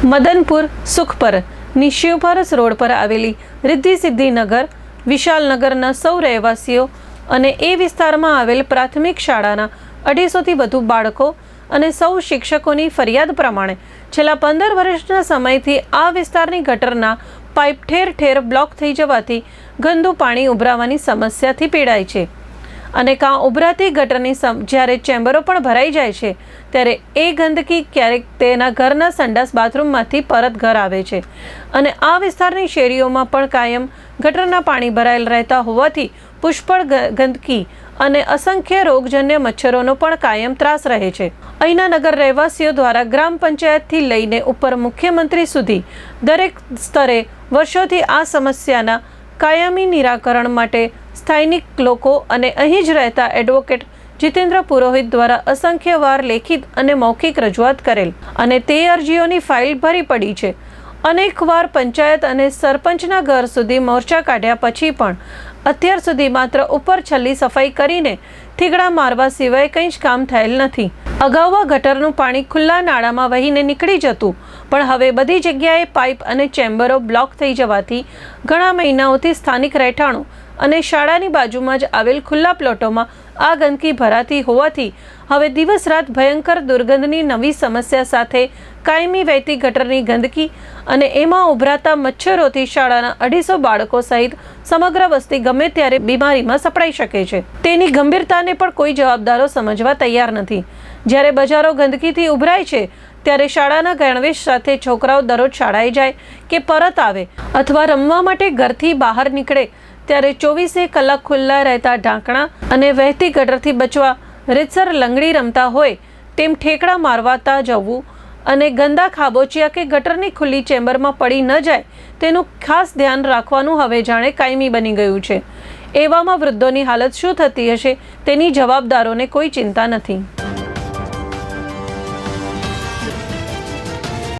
Madanpur, સુખપરની શિવપરસ road પર આવેલી રિદ્ધિ સિદ્ધિનગર વિશાલનગરના સૌ રહેવાસીઓ અને એ વિસ્તારમાં આવેલ પ્રાથમિક શાળાના અઢીસોથી વધુ બાળકો અને સૌ શિક્ષકોની ફરિયાદ પ્રમાણે છેલ્લા પંદર વર્ષના સમયથી આ વિસ્તારની ગટરના પાઇપ ઠેર ઠેર બ્લોક થઈ જવાથી ગંદુ પાણી ઉભરાવાની સમસ્યાથી પીડાય છે. અને કાં ઉભરાતી ગટરની જ્યારે ચેમ્બરો પણ ભરાઈ જાય છે, ત્યારે એ ગંદકી ક્યારેક તેના ઘરના સંડાસ બાથરૂમમાંથી પરત ઘર આવે છે. અને આ વિસ્તારની શેરીઓમાં પણ કાયમ ગટરના પાણી ભરાયેલ રહેતા હોવાથી પુષ્કળ ગંદકી અને અસંખ્ય રોગજન્ય મચ્છરોનો પણ કાયમ ત્રાસ રહે છે. અહીંના નગર રહેવાસીઓ દ્વારા ગ્રામ પંચાયતથી લઈને ઉપર મુખ્યમંત્રી સુધી દરેક સ્તરે વર્ષોથી આ સમસ્યાના કાયમી નિરાકરણ માટે સ્થાનિક લોકો અને અહીં જ રહેતા એડવોકેટ જીતેન્દ્ર પુરોહિત દ્વારા અસંખ્ય વાર લેખિત અને મૌખિક રજૂઆત કરેલ અને તે અરજીઓની ફાઇલ ભરી પડી છે. અનેકવાર પંચાયત અને સરપંચના ઘર સુધી મોરચા કાઢ્યા પછી પણ અત્યાર સુધી માત્ર ઉપર છલ્લી સફાઈ કરીને થીગડા મારવા સિવાય કંઈ જ કામ થયેલ નથી. અગાઉ ગટરનું પાણી ખુલ્લા નાળામાં વહીને નીકળી જતું, પણ હવે બધી જગ્યાએ પાઇપ અને ચેમ્બરો બ્લોક થઈ જવાથી ઘણા મહિનાઓથી સ્થાનિક રહેઠાણો અને શાળાની બાજુમાં જ આવેલ ખુલ્લા પ્લોટોમાં આ ગંદકી ભરાતી હોવાથી હવે દિવસ રાત ભયંકર દુર્ગંધની નવી સમસ્યા સાથે કાયમી વહેતી ગટરની ગંદકી અને એમાં ઉભરાતા મચ્છરોથી શાળાના અઢીસો બાળકો સહિત સમગ્ર વસ્તી ગમે ત્યારે બીમારીમાં સપડાઈ શકે છે. તેની ગંભીરતાને પણ કોઈ જવાબદારો સમજવા તૈયાર નથી. જ્યારે બજારો ગંદકીથી ઉભરાય છે, ત્યારે શાળાના ગણવેશ સાથે છોકરાઓ દરરોજ શાળાએ જાય કે પરત આવે અથવા રમવા માટે ઘરથી બહાર નીકળે ત્યારે ચોવીસે કલાક ખુલ્લા રહેતા ઢાંકણા અને વહેતી ગટરથી બચવા રીતસર લંગડી રમતા હોય તેમ ઠેકડા મારવાતા જવું અને ગંદા ખાબોચિયા કે ગટરની ખુલ્લી ચેમ્બરમાં પડી ન જાય તેનું ખાસ ધ્યાન રાખવાનું હવે જાણે કાયમી બની ગયું છે. એવામાં વૃદ્ધોની હાલત શું થતી હશે તેની જવાબદારોને કોઈ ચિંતા નથી.